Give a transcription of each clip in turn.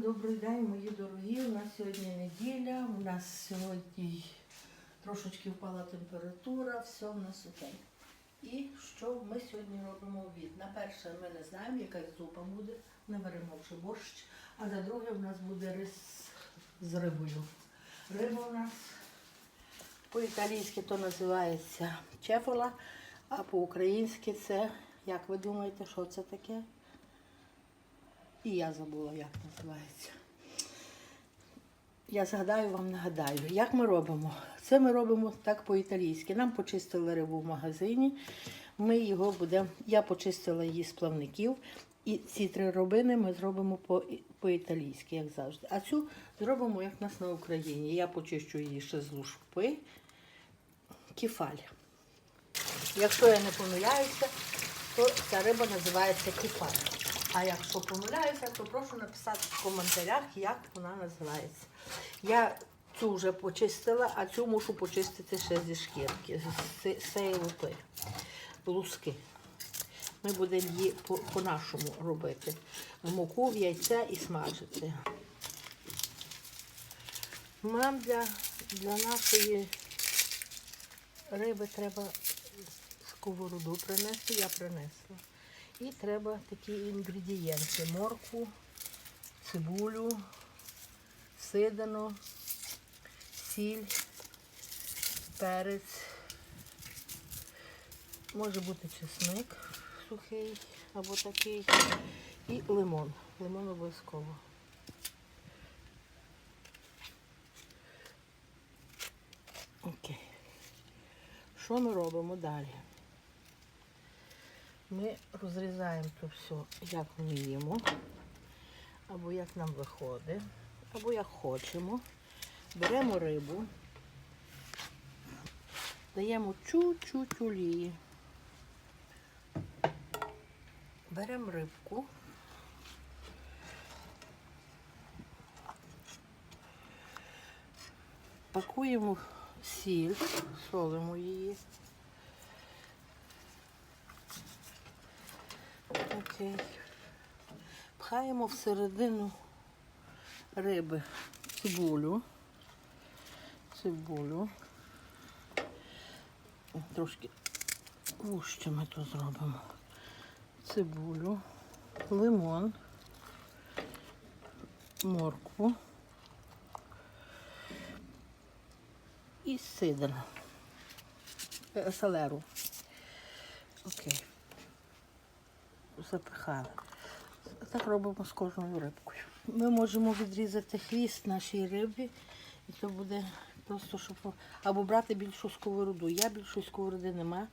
добрий день, мої дорогі. У нас сьогодні неділя, у нас сьогодні трошечки впала температура, все в нас окей. І що ми сьогодні робимо обід? На перше ми не знаємо, якась зупа буде, не варимо вже борщ, а на друге в нас буде рис з рибою. Риба у нас по-італійськи то називається чефола, а по-українськи це, як ви думаєте, що це таке? І я забула, як називається. Я згадаю вам, нагадаю, як ми робимо. Це ми робимо так по-італійськи. Нам почистили рибу в магазині. Ми його будемо. Я почистила її з плавників. І ці три робини ми зробимо по- по-італійськи, як завжди. А цю зробимо, як в нас на Україні. Я почищу її ще з лушпи. Кефаль. Якщо я не помиляюся, то ця риба називається кефаль. А якщо помиляюся, то прошу написати в коментарях, як вона називається. Я цю вже почистила, а цю мушу почистити ще зі шкірки, з ці- цієї лупи, луски. Ми будемо її по- по-нашому робити. Муку в яйця і смажити. Нам для, для нашої риби треба сковороду принести, я принесла. І треба такі інгредієнти: моркву, цибулю, сидано, сіль, перець. Може бути чесник сухий або такий. І лимон. Лимон обов'язково. Окей. Що ми робимо далі? Ми розрізаємо то все, як вміємо, або як нам виходить, або як хочемо. Беремо рибу, даємо чуть-чуть олії. Беремо рибку. Пакуємо сіль, солимо її. Окей. Пхаємо всередину риби цибулю. Цибулю. Трошки вужче ми то зробимо. Цибулю, лимон, моркву і сидр. Е, Селеру. Окей запихали. Так робимо з кожною рибкою. Ми можемо відрізати хвіст нашій рибі, і це буде просто, щоб або брати більшу сковороду. Я більшої сковороди нема,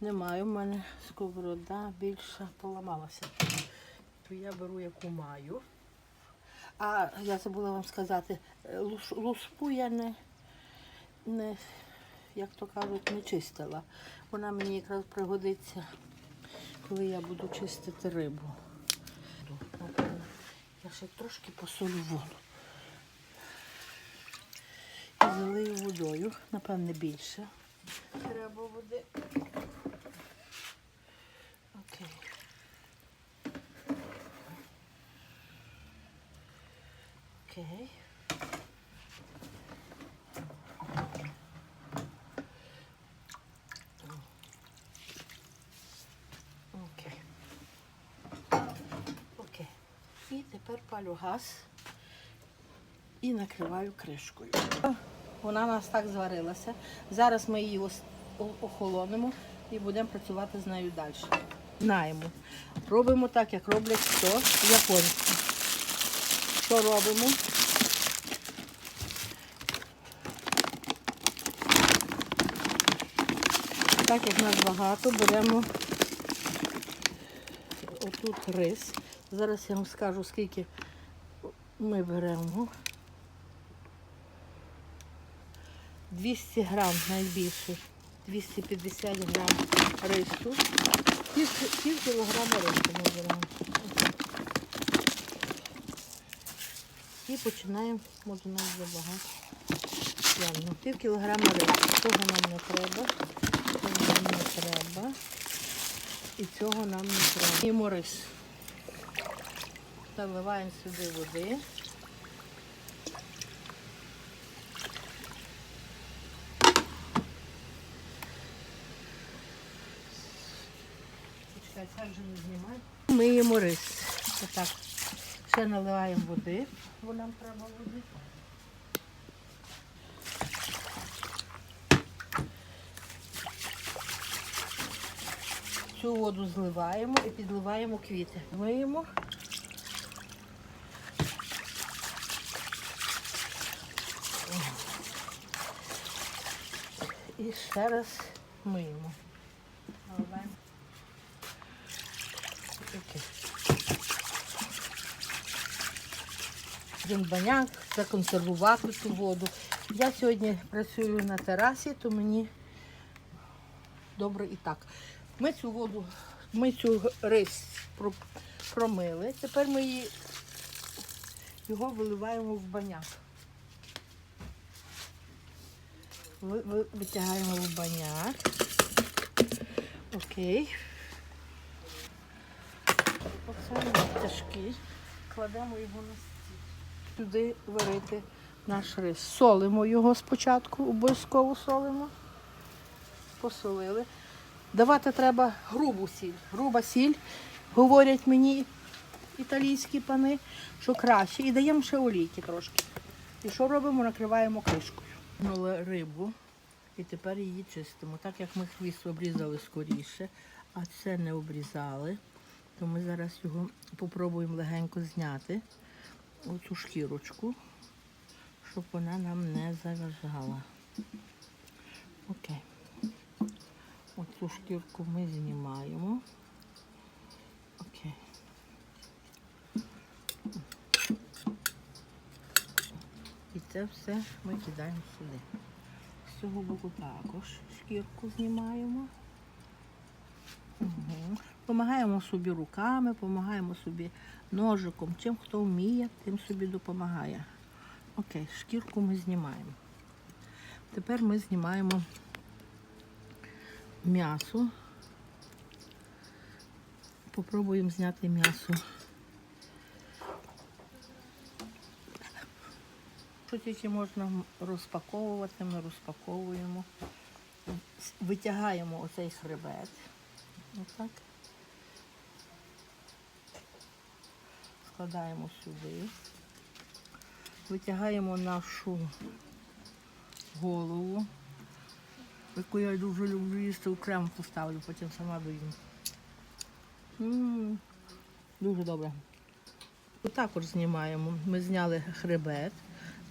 не маю. У мене сковорода більша поламалася. То я беру, яку маю. А я забула вам сказати, луспу я не, не, як то кажуть, не чистила. Вона мені якраз пригодиться коли я буду чистити рибу. Я ще трошки посолю воду. І залию водою, напевне, більше. Треба води. Окей. Окей. Окей. Окей. І тепер палю газ і накриваю кришкою. Вона у нас так зварилася. Зараз ми її охолонимо і будемо працювати з нею далі. Знаємо. Робимо так, як роблять хто японці. Що робимо? Так як нас багато, беремо отут рис. Зараз я вам скажу, скільки ми беремо. 200 грам найбільше. 250 грам рису. Пів, пів кілограма рису ми беремо. І починаємо, може нам забагато. Ладно, пів кілограма рису. Цього нам не треба. Цього нам не треба. І цього нам не треба. І рис ласка, вливаємо сюди води. Миємо рис. Отак. Ще наливаємо води, бо нам треба води. Цю воду зливаємо і підливаємо квіти. Миємо. І ще раз миємо. Один баняк, законсервувати цю воду. Я сьогодні працюю на терасі, то мені добре і так. Ми цю воду, ми цю рис промили. Тепер ми її, його виливаємо в баняк. Ви- ви- Витягаємо в баняк. Окей. Оце тяжкий. Кладемо його на стіл. Сюди варити наш рис. Солимо його спочатку, обов'язково солимо. Посолили. Давати треба грубу сіль. Груба сіль, говорять мені італійські пани, що краще. І даємо ще олійки трошки. І що робимо? Накриваємо кришкою. Кинули рибу і тепер її чистимо. Так як ми хвіст обрізали скоріше, а це не обрізали, то ми зараз його попробуємо легенько зняти, оцю шкірочку, щоб вона нам не заважала. Окей. Оцю шкірку ми знімаємо. Окей. І це все ми кидаємо сюди. З цього боку також шкірку знімаємо. Угу. Помагаємо собі руками, допомагаємо собі ножиком. Чим хто вміє, тим собі допомагає. Окей, шкірку ми знімаємо. Тепер ми знімаємо м'ясо. Попробуємо зняти м'ясо. Що тільки можна розпаковувати, ми розпаковуємо. Витягаємо оцей хребет. Отак. Складаємо сюди. Витягаємо нашу голову, яку я дуже люблю їсти, окремо поставлю, потім сама доїм. Дуже добре. Також знімаємо. Ми зняли хребет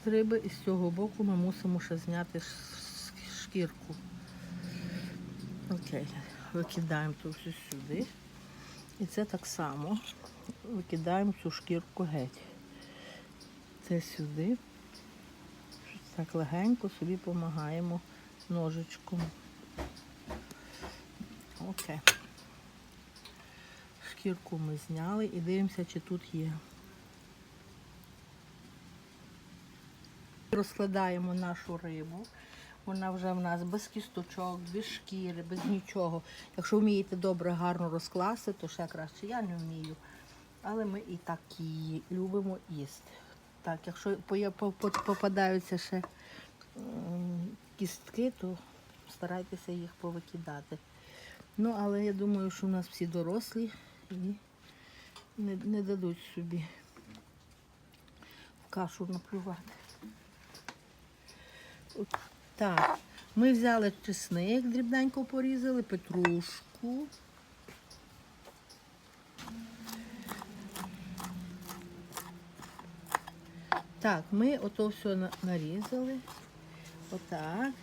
риби і з цього боку ми мусимо ще зняти шкірку. Окей, викидаємо це все сюди. І це так само викидаємо цю шкірку геть. Це сюди. Так легенько собі допомагаємо ножичком. Окей. Шкірку ми зняли і дивимося, чи тут є. Розкладаємо нашу рибу. Вона вже в нас без кісточок, без шкіри, без нічого. Якщо вмієте добре, гарно розкласти, то ще краще. Я не вмію. Але ми і так її любимо їсти. Так, якщо попадаються ще кістки, то старайтеся їх повикидати. Ну, але я думаю, що у нас всі дорослі і не, не дадуть собі в кашу наплювати. Так, ми взяли чесник, дрібненько порізали, петрушку. Так, ми ото все нарізали. Отак.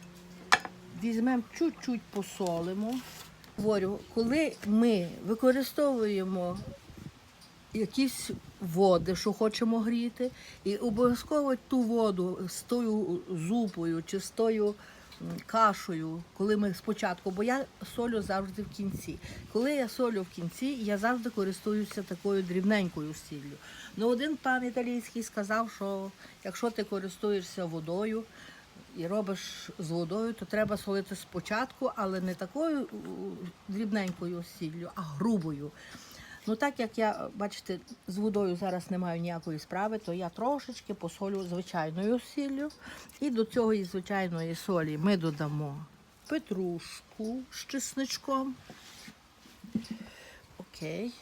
Візьмемо чуть-чуть посолимо. Говорю, коли ми використовуємо якісь води, що хочемо гріти, і обов'язково ту воду з тою зупою чи з тою кашею, коли ми спочатку, бо я солю завжди в кінці. Коли я солю в кінці, я завжди користуюся такою дрібненькою сіллю. Ну, один пан італійський сказав, що якщо ти користуєшся водою, і робиш з водою, то треба солити спочатку, але не такою дрібненькою сіллю, а грубою. Ну так як я, бачите, з водою зараз не маю ніякої справи, то я трошечки посолю звичайною сіллю. І до цієї звичайної солі ми додамо петрушку з чесничком. Окей.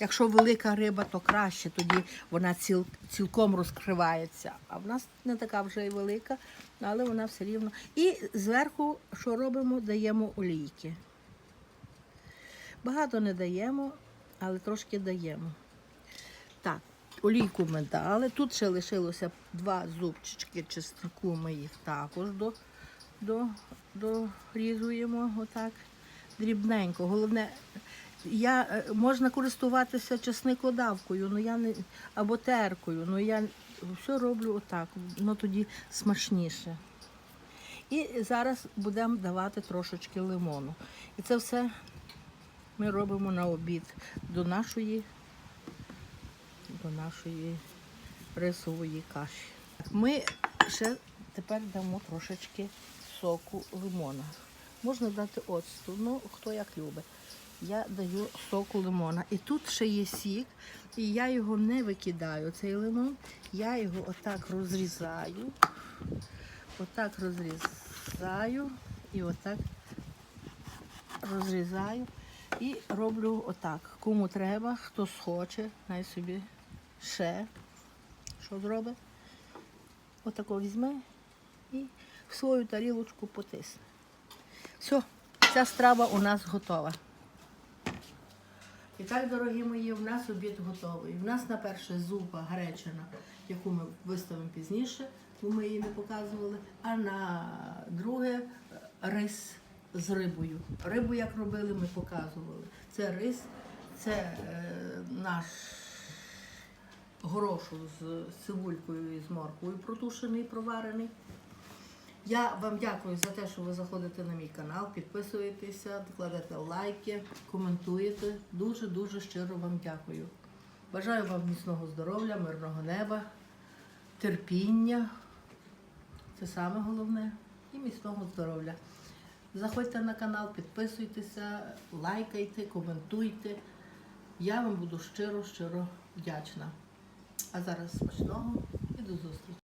Якщо велика риба, то краще, тоді вона ціл, цілком розкривається. А в нас не така вже і велика, але вона все рівно. І зверху, що робимо, даємо олійки. Багато не даємо, але трошки даємо. Так, олійку ми дали. Тут ще лишилося два зубчики чеснику, ми їх також до, до, дорізуємо отак дрібненько. Головне, я, е, можна користуватися чесникодавкою, ну я не, або теркою, але я все роблю отак, воно тоді смачніше. І зараз будемо давати трошечки лимону. І це все ми робимо на обід до нашої, до нашої рисової каші. Ми ще тепер дамо трошечки соку лимона. Можна дати оцту, ну хто як любить. Я даю соку лимона. І тут ще є сік, і я його не викидаю, цей лимон. Я його отак розрізаю. Отак розрізаю і отак розрізаю і роблю отак. Кому треба, хто схоче, най собі ще що зробить. Отако візьме і в свою тарілочку потисне. Все, ця страва у нас готова. І так, дорогі мої, в нас обід готовий. В нас на перше зупа гречана, яку ми виставимо пізніше, бо ми її не показували. А на друге рис з рибою. Рибу, як робили, ми показували. Це рис, це е, наш горошу з цибулькою і з морквою протушений, проварений. Я вам дякую за те, що ви заходите на мій канал, підписуєтеся, кладете лайки, коментуєте. Дуже-дуже щиро вам дякую. Бажаю вам міцного здоров'я, мирного неба, терпіння. Це саме головне. І міцного здоров'я. Заходьте на канал, підписуйтеся, лайкайте, коментуйте. Я вам буду щиро-щиро вдячна. А зараз смачного і до зустрічі.